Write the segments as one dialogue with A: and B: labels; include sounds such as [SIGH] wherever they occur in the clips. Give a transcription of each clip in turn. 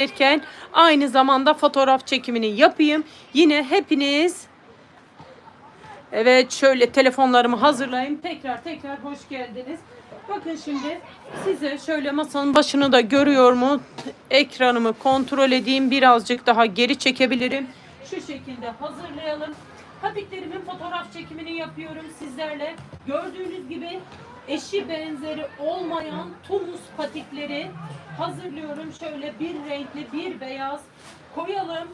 A: derken aynı zamanda fotoğraf çekimini yapayım. Yine hepiniz Evet şöyle telefonlarımı hazırlayayım. Tekrar tekrar hoş geldiniz. Bakın şimdi size şöyle masanın başını da görüyor mu? Ekranımı kontrol edeyim. Birazcık daha geri çekebilirim. Şu şekilde hazırlayalım. Patiklerimin fotoğraf çekimini yapıyorum sizlerle. Gördüğünüz gibi eşi benzeri olmayan Tunus patikleri hazırlıyorum. Şöyle bir renkli bir beyaz koyalım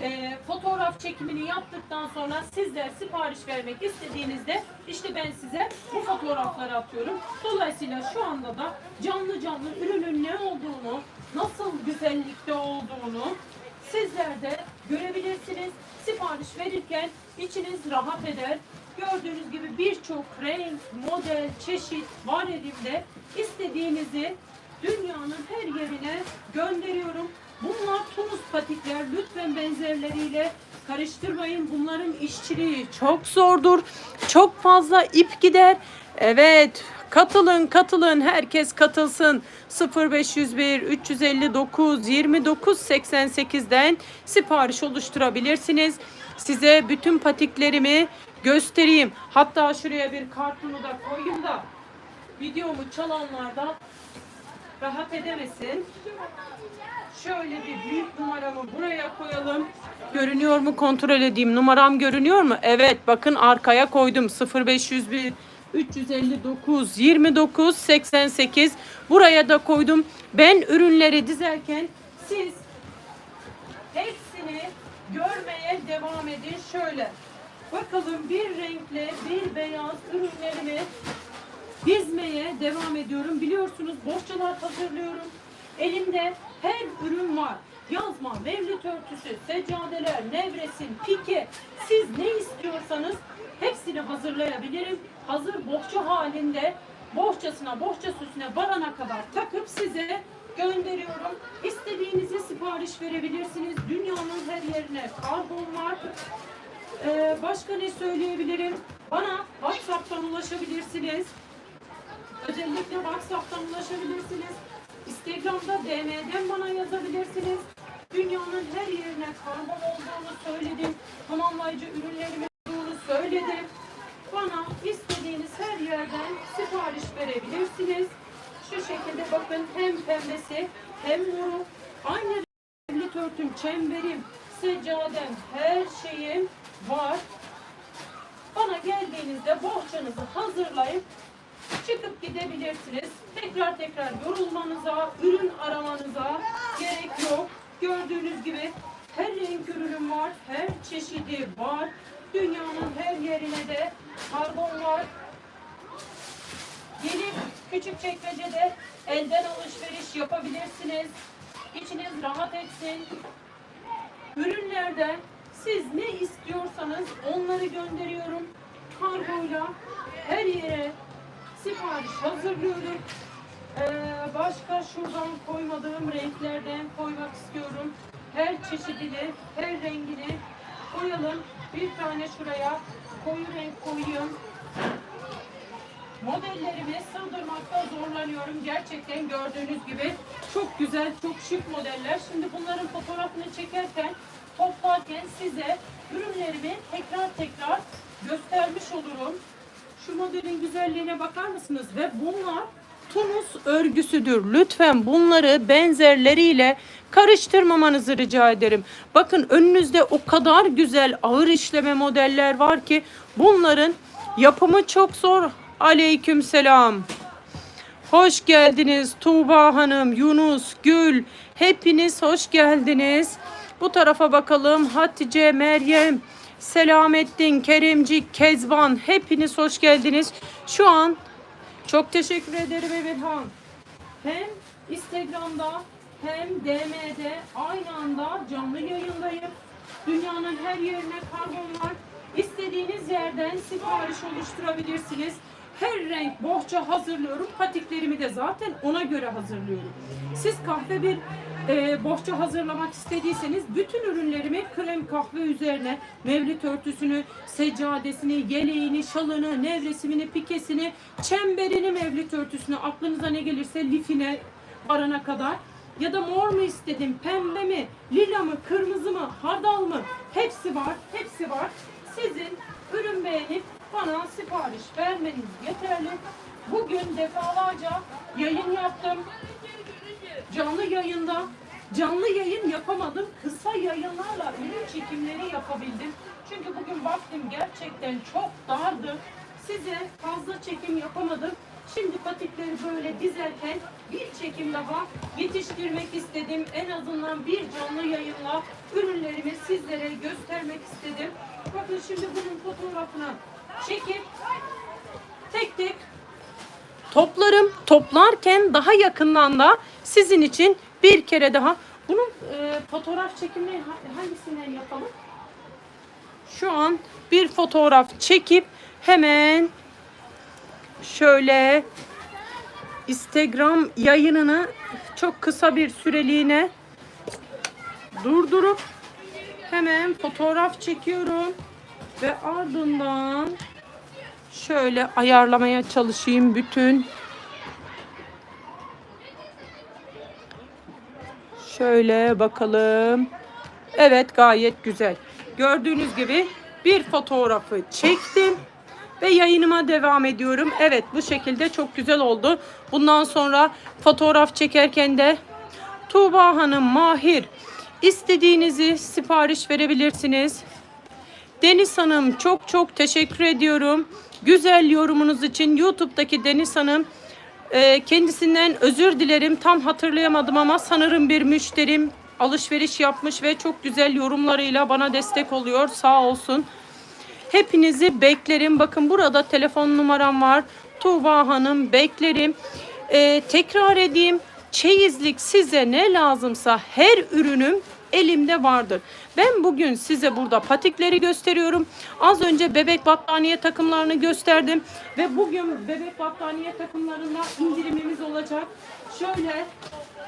A: e, fotoğraf çekimini yaptıktan sonra sizler sipariş vermek istediğinizde işte ben size bu fotoğrafları atıyorum. Dolayısıyla şu anda da canlı canlı ürünün ne olduğunu, nasıl güzellikte olduğunu sizler de görebilirsiniz. Sipariş verirken içiniz rahat eder. Gördüğünüz gibi birçok renk, model, çeşit var elimde. İstediğinizi dünyanın her yerine gönderiyorum. Bunlar Tunus patikler. Lütfen benzerleriyle karıştırmayın. Bunların işçiliği çok zordur. Çok fazla ip gider. Evet, katılın, katılın. Herkes katılsın. 0501 359 29 88'den sipariş oluşturabilirsiniz. Size bütün patiklerimi göstereyim. Hatta şuraya bir kartonu da koyayım da videomu çalanlar da rahat edemesin. Şöyle bir büyük numaramı buraya koyalım. Görünüyor mu? Kontrol edeyim. Numaram görünüyor mu? Evet. Bakın arkaya koydum. 0501 359 29 88 buraya da koydum. Ben ürünleri dizerken siz hepsini görmeye devam edin. Şöyle. Bakalım bir renkli, bir beyaz ürünlerimi dizmeye devam ediyorum. Biliyorsunuz bohçalar hazırlıyorum. Elimde her ürün var. Yazma, mevlüt örtüsü, seccadeler, nevresim, pike. Siz ne istiyorsanız hepsini hazırlayabilirim. Hazır bohça halinde bohçasına, bohça süsüne varana kadar takıp size gönderiyorum. İstediğinizi sipariş verebilirsiniz. Dünyanın her yerine karbon var. Ee, başka ne söyleyebilirim? Bana WhatsApp'tan ulaşabilirsiniz. Özellikle WhatsApp'tan ulaşabilirsiniz. Instagram'da DM'den bana yazabilirsiniz. Dünyanın her yerine karbon olduğunu söyledim. Tamamlayıcı ürünlerimin olduğunu söyledim. Bana istediğiniz her yerden sipariş verebilirsiniz. Şu şekilde bakın hem pembesi hem moru. Aynı renkli örtüm, çemberim, seccadem, her şeyim var. Bana geldiğinizde bohçanızı hazırlayıp çıkıp gidebilirsiniz. Tekrar tekrar yorulmanıza, ürün aramanıza gerek yok. Gördüğünüz gibi her renk ürünüm var, her çeşidi var. Dünyanın her yerine de karbon var. Gelip küçük çekmecede elden alışveriş yapabilirsiniz. İçiniz rahat etsin. Ürünlerden siz ne istiyorsanız onları gönderiyorum. Kargoyla her yere sipariş hazırlıyorum. Ee, başka şuradan koymadığım renklerden koymak istiyorum. Her çeşidini, her rengini koyalım. Bir tane şuraya koyu renk koyayım. Modellerimi sığdırmakta zorlanıyorum. Gerçekten gördüğünüz gibi çok güzel, çok şık modeller. Şimdi bunların fotoğrafını çekerken, toplarken size ürünlerimi tekrar tekrar göstermiş olurum. Şu modelin güzelliğine bakar mısınız? Ve bunlar Tunus örgüsüdür. Lütfen bunları benzerleriyle karıştırmamanızı rica ederim. Bakın önünüzde o kadar güzel ağır işleme modeller var ki bunların yapımı çok zor. Aleyküm selam. Hoş geldiniz Tuğba Hanım, Yunus, Gül. Hepiniz hoş geldiniz. Bu tarafa bakalım. Hatice, Meryem, Selamettin, Keremcik, Kezban. Hepiniz hoş geldiniz. Şu an çok teşekkür ederim Emirhan. Hem Instagram'da hem DM'de aynı anda canlı yayındayım. Dünyanın her yerine karbon var. İstediğiniz yerden sipariş oluşturabilirsiniz. Her renk bohça hazırlıyorum. Patiklerimi de zaten ona göre hazırlıyorum. Siz kahve bir e, bohça hazırlamak istediyseniz bütün ürünlerimi krem kahve üzerine mevlüt örtüsünü, seccadesini, yeleğini, şalını, nevresimini, pikesini, çemberini, mevlüt örtüsünü aklınıza ne gelirse lifine varana kadar ya da mor mu istedim, pembe mi, lila mı, kırmızı mı, hardal mı? Hepsi var, hepsi var. Sizin ürün beğenip bana sipariş vermeniz yeterli. Bugün defalarca yayın yaptım. Canlı yayında canlı yayın yapamadım. Kısa yayınlarla ürün çekimleri yapabildim. Çünkü bugün vaktim gerçekten çok dardı. Size fazla çekim yapamadım. Şimdi patikleri böyle dizerken bir çekim daha yetiştirmek istedim. En azından bir canlı yayınla ürünlerimi sizlere göstermek istedim. Bakın şimdi bunun fotoğrafını çekip tek tek toplarım. Toplarken daha yakından da sizin için bir kere daha bunun e, fotoğraf çekimini ha- hangisinden yapalım? Şu an bir fotoğraf çekip hemen şöyle Instagram yayınını çok kısa bir süreliğine durdurup hemen fotoğraf çekiyorum ve ardından şöyle ayarlamaya çalışayım bütün. Şöyle bakalım. Evet gayet güzel. Gördüğünüz gibi bir fotoğrafı çektim ve yayınıma devam ediyorum. Evet bu şekilde çok güzel oldu. Bundan sonra fotoğraf çekerken de Tuğba Hanım Mahir istediğinizi sipariş verebilirsiniz Deniz Hanım çok çok teşekkür ediyorum. Güzel yorumunuz için YouTube'daki Deniz Hanım e, kendisinden özür dilerim. Tam hatırlayamadım ama sanırım bir müşterim alışveriş yapmış ve çok güzel yorumlarıyla bana destek oluyor. Sağ olsun. Hepinizi beklerim. Bakın burada telefon numaram var. Tuğba Hanım beklerim. Ee, tekrar edeyim. Çeyizlik size ne lazımsa her ürünüm elimde vardır. Ben bugün size burada patikleri gösteriyorum. Az önce bebek battaniye takımlarını gösterdim. Ve bugün bebek battaniye takımlarında indirimimiz olacak. Şöyle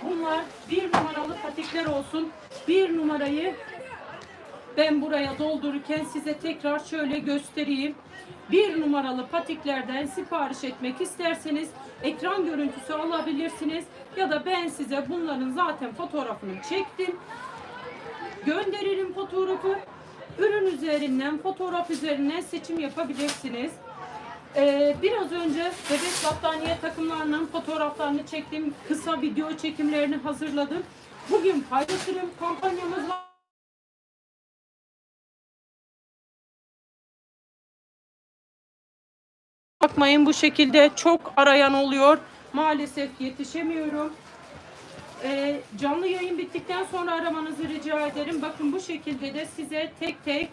A: bunlar bir numaralı patikler olsun. Bir numarayı ben buraya doldururken size tekrar şöyle göstereyim. Bir numaralı patiklerden sipariş etmek isterseniz ekran görüntüsü alabilirsiniz. Ya da ben size bunların zaten fotoğrafını çektim. Gönderirim fotoğrafı. Ürün üzerinden, fotoğraf üzerinden seçim yapabilirsiniz. Ee, biraz önce bebek battaniye takımlarının fotoğraflarını çektim. Kısa video çekimlerini hazırladım. Bugün paylaşırım. Kampanyamız var. Bakmayın bu şekilde çok arayan oluyor. Maalesef yetişemiyorum. Ee, canlı yayın bittikten sonra aramanızı rica ederim. Bakın bu şekilde de size tek tek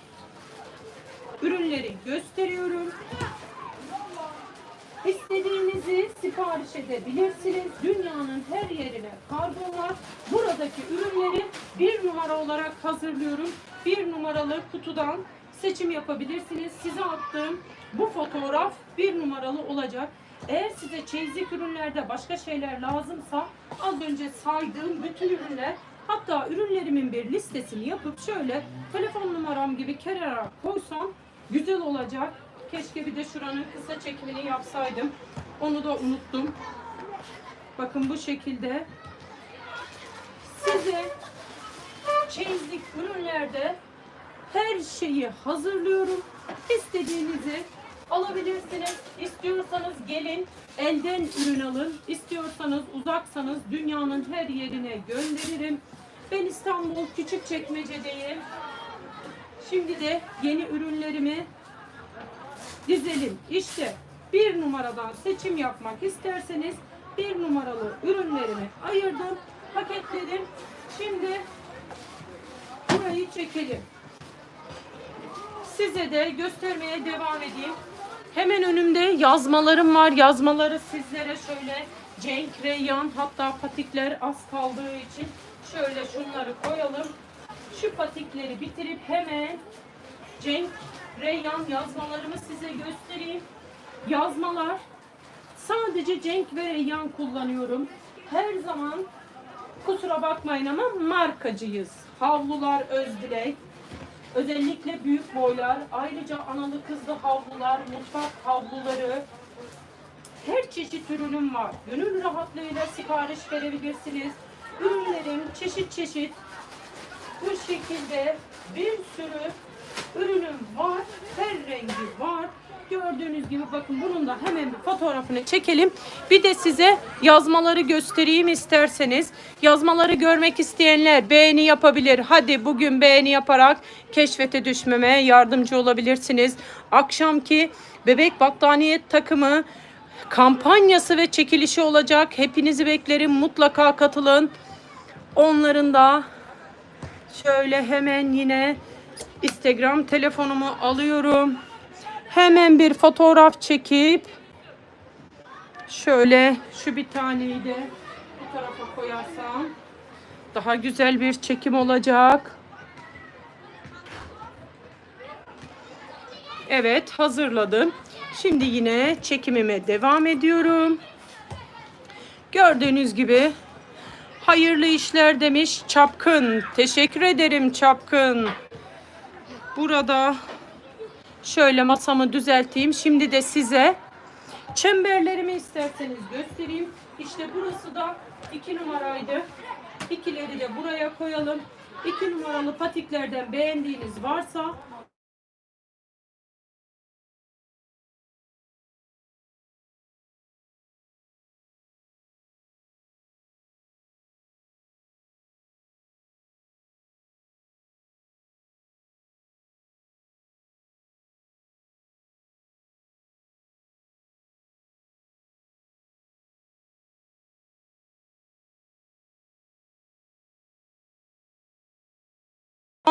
A: ürünleri gösteriyorum. İstediğinizi sipariş edebilirsiniz. Dünyanın her yerine kargo. Buradaki ürünleri bir numara olarak hazırlıyorum. Bir numaralı kutudan seçim yapabilirsiniz. Size attığım bu fotoğraf bir numaralı olacak. Eğer size çeyizlik ürünlerde başka şeyler lazımsa az önce saydığım bütün ürünler hatta ürünlerimin bir listesini yapıp şöyle telefon numaram gibi kenara koysam güzel olacak. Keşke bir de şuranın kısa çekimini yapsaydım. Onu da unuttum. Bakın bu şekilde size çeyizlik ürünlerde her şeyi hazırlıyorum. İstediğinizi alabilirsiniz. İstiyorsanız gelin elden ürün alın. İstiyorsanız uzaksanız dünyanın her yerine gönderirim. Ben İstanbul Küçükçekmece'deyim. Şimdi de yeni ürünlerimi dizelim. İşte bir numaradan seçim yapmak isterseniz bir numaralı ürünlerimi ayırdım, paketledim. Şimdi burayı çekelim. Size de göstermeye devam edeyim. Hemen önümde yazmalarım var. Yazmaları sizlere şöyle Cenk Reyyan hatta patikler az kaldığı için şöyle şunları koyalım. Şu patikleri bitirip hemen Cenk Reyyan yazmalarımı size göstereyim. Yazmalar sadece Cenk ve Reyyan kullanıyorum. Her zaman kusura bakmayın ama markacıyız. Havlular Özdilek. Özellikle büyük boylar. Ayrıca analı kızlı havlular, mutfak havluları. Her çeşit ürünüm var. Gönül rahatlığıyla sipariş verebilirsiniz. ürünlerin çeşit çeşit bu şekilde bir sürü ürünüm var. Her rengi var. Gördüğünüz gibi bakın bunun da hemen bir fotoğrafını çekelim. Bir de size yazmaları göstereyim isterseniz. Yazmaları görmek isteyenler beğeni yapabilir. Hadi bugün beğeni yaparak keşfete düşmeme yardımcı olabilirsiniz. Akşamki bebek battaniye takımı kampanyası ve çekilişi olacak. Hepinizi beklerim. Mutlaka katılın. Onların da şöyle hemen yine Instagram telefonumu alıyorum. Hemen bir fotoğraf çekip şöyle şu bir taneyi de bu tarafa koyarsam daha güzel bir çekim olacak. Evet hazırladım. Şimdi yine çekimime devam ediyorum. Gördüğünüz gibi hayırlı işler demiş Çapkın. Teşekkür ederim Çapkın. Burada şöyle masamı düzelteyim. Şimdi de size çemberlerimi isterseniz göstereyim. İşte burası da iki numaraydı. İkileri de buraya koyalım. İki numaralı patiklerden beğendiğiniz varsa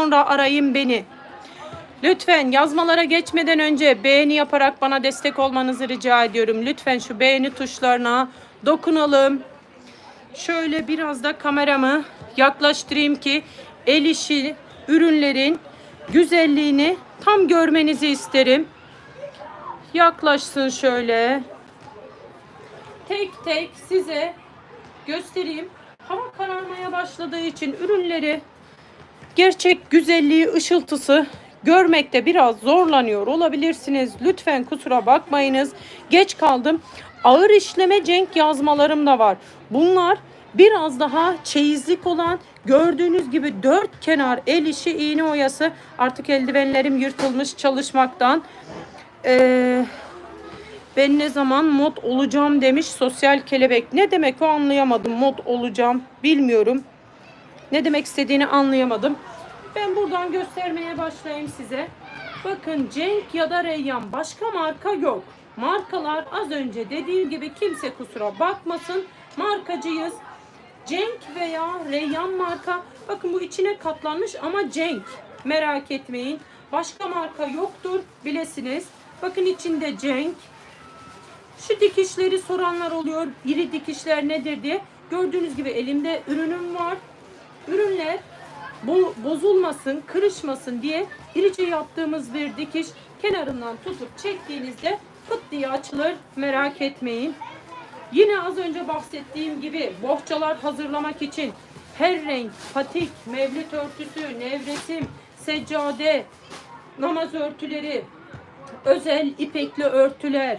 A: sonra arayın beni. Lütfen yazmalara geçmeden önce beğeni yaparak bana destek olmanızı rica ediyorum. Lütfen şu beğeni tuşlarına dokunalım. Şöyle biraz da kameramı yaklaştırayım ki el işi ürünlerin güzelliğini tam görmenizi isterim. Yaklaşsın şöyle. Tek tek size göstereyim. Hava kararmaya başladığı için ürünleri gerçek güzelliği, ışıltısı görmekte biraz zorlanıyor olabilirsiniz. Lütfen kusura bakmayınız. Geç kaldım. Ağır işleme cenk yazmalarım da var. Bunlar biraz daha çeyizlik olan gördüğünüz gibi dört kenar el işi iğne oyası artık eldivenlerim yırtılmış çalışmaktan. Ee, ben ne zaman mod olacağım demiş sosyal kelebek. Ne demek o anlayamadım mod olacağım bilmiyorum. Ne demek istediğini anlayamadım. Ben buradan göstermeye başlayayım size. Bakın Cenk ya da Reyyan başka marka yok. Markalar az önce dediğim gibi kimse kusura bakmasın. Markacıyız. Cenk veya Reyyan marka. Bakın bu içine katlanmış ama Cenk. Merak etmeyin. Başka marka yoktur bilesiniz. Bakın içinde Cenk. Şu dikişleri soranlar oluyor. İri dikişler nedir diye. Gördüğünüz gibi elimde ürünüm var. Ürünler bu bozulmasın, kırışmasın diye irice yaptığımız bir dikiş kenarından tutup çektiğinizde pıt diye açılır. Merak etmeyin. Yine az önce bahsettiğim gibi bohçalar hazırlamak için her renk patik, mevlüt örtüsü, nevresim, seccade, namaz örtüleri, özel ipekli örtüler,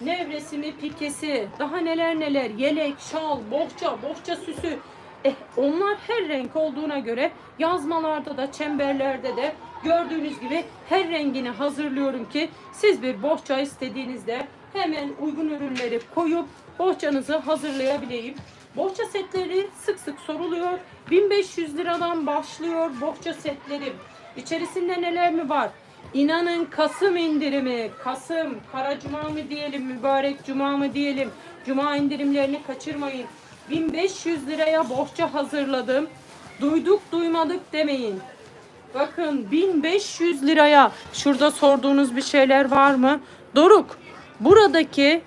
A: nevresimi, pikesi, daha neler neler, yelek, şal, bohça, bohça süsü. Eh, onlar her renk olduğuna göre yazmalarda da çemberlerde de gördüğünüz gibi her rengini hazırlıyorum ki siz bir bohça istediğinizde hemen uygun ürünleri koyup bohçanızı hazırlayabileyim. Bohça setleri sık sık soruluyor. 1500 liradan başlıyor bohça setlerim. İçerisinde neler mi var? İnanın Kasım indirimi, Kasım, Kara Cuma mı diyelim, mübarek Cuma mı diyelim. Cuma indirimlerini kaçırmayın. 1500 liraya bohça hazırladım. Duyduk duymadık demeyin. Bakın 1500 liraya şurada sorduğunuz bir şeyler var mı? Doruk buradaki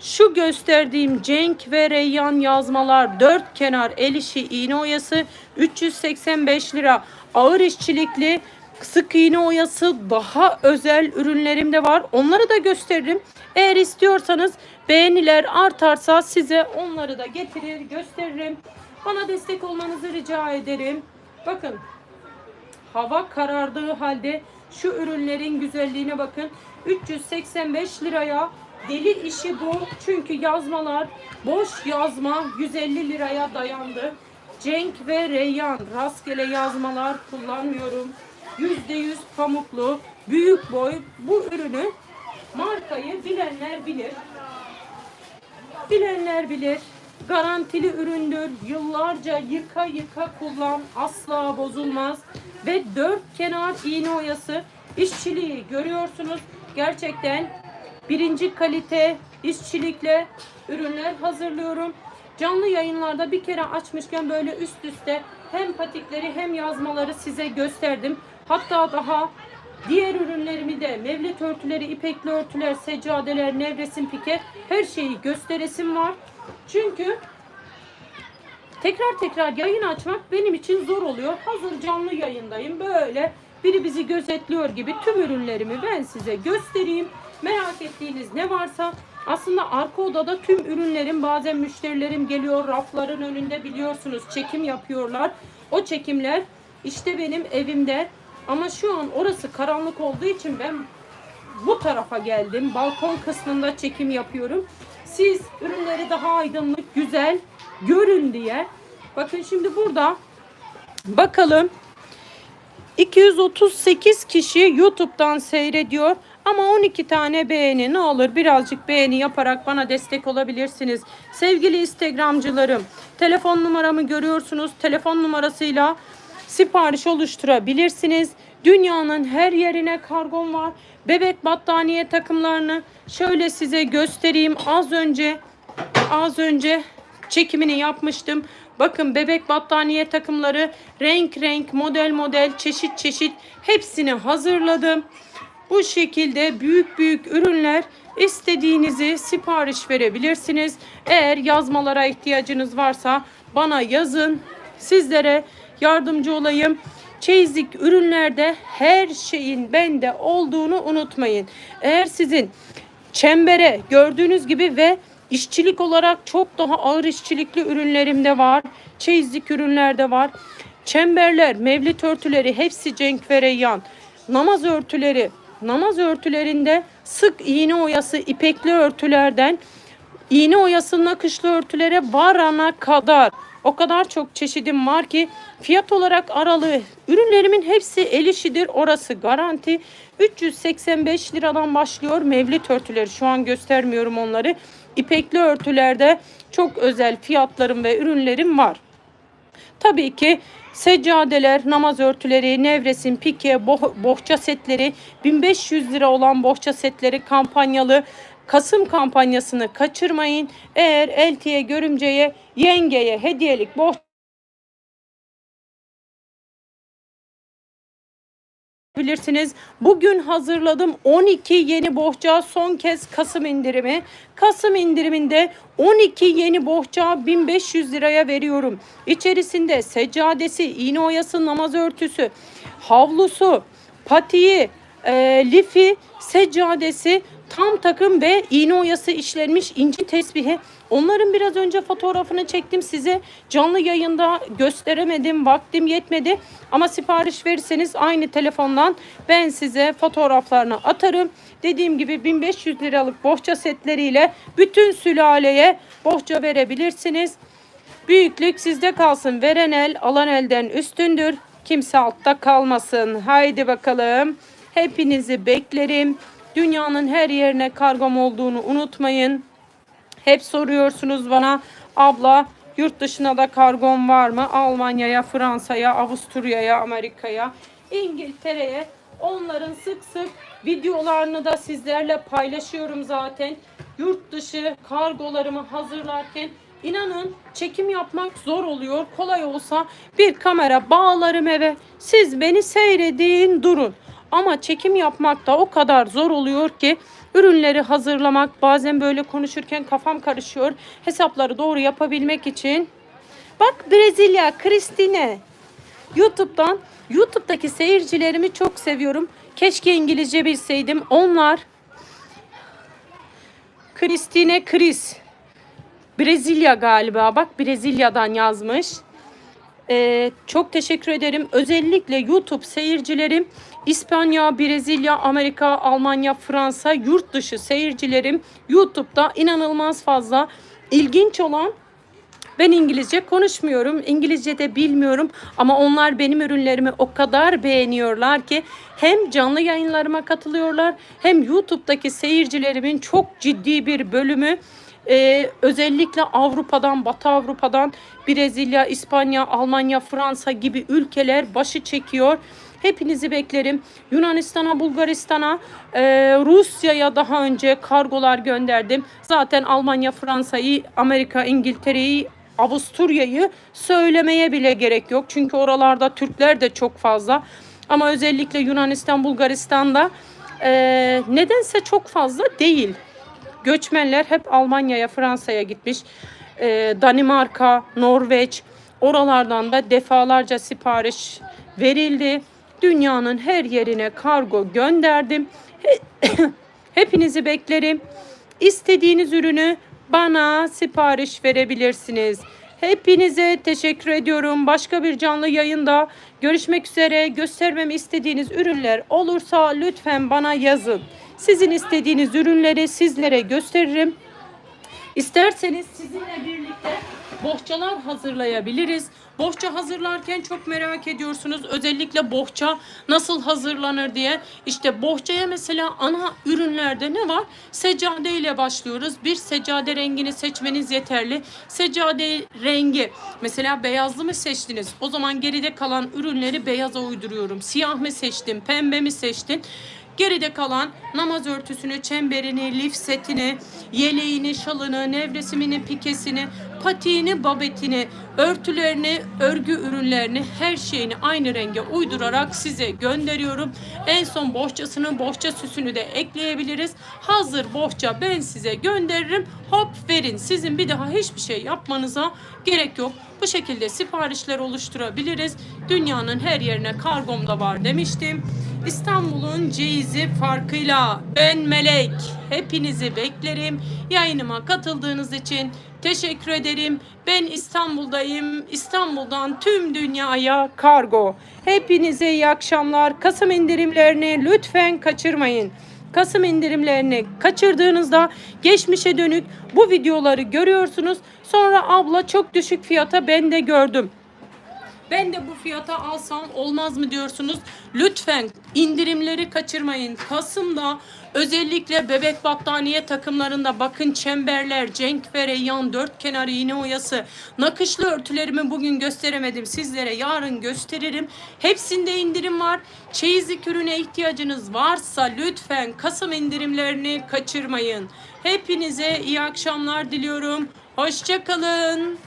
A: şu gösterdiğim Cenk ve Reyyan yazmalar dört kenar el işi iğne oyası 385 lira. Ağır işçilikli sık iğne oyası daha özel ürünlerim de var. Onları da gösteririm. Eğer istiyorsanız beğeniler artarsa size onları da getirir gösteririm. Bana destek olmanızı rica ederim. Bakın hava karardığı halde şu ürünlerin güzelliğine bakın. 385 liraya Deli işi bu. Çünkü yazmalar boş yazma 150 liraya dayandı. Cenk ve Reyyan rastgele yazmalar kullanmıyorum. %100 pamuklu, büyük boy bu ürünü markayı bilenler bilir. Bilenler bilir. Garantili üründür. Yıllarca yıka yıka kullan. Asla bozulmaz. Ve dört kenar iğne oyası. işçiliği görüyorsunuz. Gerçekten birinci kalite işçilikle ürünler hazırlıyorum. Canlı yayınlarda bir kere açmışken böyle üst üste hem patikleri hem yazmaları size gösterdim. Hatta daha Diğer ürünlerimi de mevlit örtüleri, ipekli örtüler, seccadeler, nevresim pike her şeyi gösteresim var. Çünkü tekrar tekrar yayın açmak benim için zor oluyor. Hazır canlı yayındayım. Böyle biri bizi gözetliyor gibi tüm ürünlerimi ben size göstereyim. Merak ettiğiniz ne varsa aslında arka odada tüm ürünlerim bazen müşterilerim geliyor rafların önünde biliyorsunuz çekim yapıyorlar. O çekimler işte benim evimde ama şu an orası karanlık olduğu için ben bu tarafa geldim. Balkon kısmında çekim yapıyorum. Siz ürünleri daha aydınlık, güzel görün diye. Bakın şimdi burada bakalım 238 kişi YouTube'dan seyrediyor. Ama 12 tane beğeni ne olur birazcık beğeni yaparak bana destek olabilirsiniz. Sevgili Instagramcılarım telefon numaramı görüyorsunuz. Telefon numarasıyla sipariş oluşturabilirsiniz. Dünyanın her yerine kargom var. Bebek battaniye takımlarını şöyle size göstereyim. Az önce az önce çekimini yapmıştım. Bakın bebek battaniye takımları renk renk, model model, çeşit çeşit hepsini hazırladım. Bu şekilde büyük büyük ürünler istediğinizi sipariş verebilirsiniz. Eğer yazmalara ihtiyacınız varsa bana yazın. Sizlere yardımcı olayım. Çeyizlik ürünlerde her şeyin bende olduğunu unutmayın. Eğer sizin çembere gördüğünüz gibi ve işçilik olarak çok daha ağır işçilikli ürünlerim de var. Çeyizlik ürünler de var. Çemberler, mevlit örtüleri hepsi cenk ve reyyan. Namaz örtüleri, namaz örtülerinde sık iğne oyası ipekli örtülerden iğne oyası nakışlı örtülere varana kadar o kadar çok çeşidim var ki fiyat olarak aralığı ürünlerimin hepsi el işidir. Orası garanti. 385 liradan başlıyor mevlit örtüleri. Şu an göstermiyorum onları. İpekli örtülerde çok özel fiyatlarım ve ürünlerim var. Tabii ki seccadeler, namaz örtüleri, nevresim, pike, boh- bohça setleri, 1500 lira olan bohça setleri kampanyalı. Kasım kampanyasını kaçırmayın. Eğer eltiye, görümceye, yengeye hediyelik bohça bilirsiniz. Bugün hazırladım 12 yeni bohça son kez Kasım indirimi. Kasım indiriminde 12 yeni bohça 1500 liraya veriyorum. İçerisinde seccadesi, iğne oyası, namaz örtüsü, havlusu, patiği, e, lifi, seccadesi, tam takım ve iğne oyası işlenmiş inci tesbihi. Onların biraz önce fotoğrafını çektim size. Canlı yayında gösteremedim. Vaktim yetmedi. Ama sipariş verirseniz aynı telefondan ben size fotoğraflarını atarım. Dediğim gibi 1500 liralık bohça setleriyle bütün sülaleye bohça verebilirsiniz. Büyüklük sizde kalsın. Veren el alan elden üstündür. Kimse altta kalmasın. Haydi bakalım. Hepinizi beklerim. Dünyanın her yerine kargom olduğunu unutmayın. Hep soruyorsunuz bana abla yurt dışına da kargon var mı? Almanya'ya, Fransa'ya, Avusturya'ya, Amerika'ya, İngiltere'ye. Onların sık sık videolarını da sizlerle paylaşıyorum zaten. Yurt dışı kargolarımı hazırlarken inanın çekim yapmak zor oluyor. Kolay olsa bir kamera bağlarım eve. Siz beni seyredin durun. Ama çekim yapmak da o kadar zor oluyor ki ürünleri hazırlamak bazen böyle konuşurken kafam karışıyor. Hesapları doğru yapabilmek için. Bak Brezilya, Kristine. YouTube'dan, YouTube'daki seyircilerimi çok seviyorum. Keşke İngilizce bilseydim. Onlar Kristine Chris. Brezilya galiba. Bak Brezilya'dan yazmış. Ee, çok teşekkür ederim. Özellikle YouTube seyircilerim İspanya, Brezilya, Amerika, Almanya, Fransa yurt dışı seyircilerim YouTube'da inanılmaz fazla ilginç olan ben İngilizce konuşmuyorum. İngilizce de bilmiyorum ama onlar benim ürünlerimi o kadar beğeniyorlar ki hem canlı yayınlarıma katılıyorlar hem YouTube'daki seyircilerimin çok ciddi bir bölümü e, özellikle Avrupa'dan, Batı Avrupa'dan Brezilya, İspanya, Almanya, Fransa gibi ülkeler başı çekiyor. Hepinizi beklerim. Yunanistan'a, Bulgaristan'a, e, Rusya'ya daha önce kargolar gönderdim. Zaten Almanya, Fransa'yı, Amerika, İngiltere'yi, Avusturya'yı söylemeye bile gerek yok. Çünkü oralarda Türkler de çok fazla. Ama özellikle Yunanistan, Bulgaristan'da e, nedense çok fazla değil. Göçmenler hep Almanya'ya, Fransa'ya gitmiş. E, Danimarka, Norveç, oralardan da defalarca sipariş verildi. Dünyanın her yerine kargo gönderdim. [COUGHS] Hepinizi beklerim. İstediğiniz ürünü bana sipariş verebilirsiniz. Hepinize teşekkür ediyorum. Başka bir canlı yayında görüşmek üzere. Göstermemi istediğiniz ürünler olursa lütfen bana yazın. Sizin istediğiniz ürünleri sizlere gösteririm. İsterseniz sizinle birlikte bohçalar hazırlayabiliriz. Bohça hazırlarken çok merak ediyorsunuz. Özellikle bohça nasıl hazırlanır diye. İşte bohçaya mesela ana ürünlerde ne var? Seccade ile başlıyoruz. Bir seccade rengini seçmeniz yeterli. Seccade rengi mesela beyazlı mı seçtiniz? O zaman geride kalan ürünleri beyaza uyduruyorum. Siyah mı seçtin? Pembe mi seçtin? Geride kalan namaz örtüsünü, çemberini, lif setini, yeleğini, şalını, nevresimini, pikesini, patiğini, babetini, örtülerini, örgü ürünlerini, her şeyini aynı renge uydurarak size gönderiyorum. En son bohçasını, bohça süsünü de ekleyebiliriz. Hazır bohça ben size gönderirim. Hop verin. Sizin bir daha hiçbir şey yapmanıza gerek yok. Bu şekilde siparişler oluşturabiliriz. Dünyanın her yerine kargomda var demiştim. İstanbul'un ceyizi farkıyla ben Melek. Hepinizi beklerim. Yayınıma katıldığınız için teşekkür ederim. Ben İstanbul'dayım. İstanbul'dan tüm dünyaya kargo. Hepinize iyi akşamlar. Kasım indirimlerini lütfen kaçırmayın. Kasım indirimlerini kaçırdığınızda geçmişe dönük bu videoları görüyorsunuz. Sonra abla çok düşük fiyata ben de gördüm. Ben de bu fiyata alsam olmaz mı diyorsunuz? Lütfen indirimleri kaçırmayın. Kasım'da özellikle bebek battaniye takımlarında bakın çemberler, cenk ve reyyan, dört kenarı iğne oyası, nakışlı örtülerimi bugün gösteremedim. Sizlere yarın gösteririm. Hepsinde indirim var. Çeyizlik ürüne ihtiyacınız varsa lütfen Kasım indirimlerini kaçırmayın. Hepinize iyi akşamlar diliyorum. Hoşçakalın.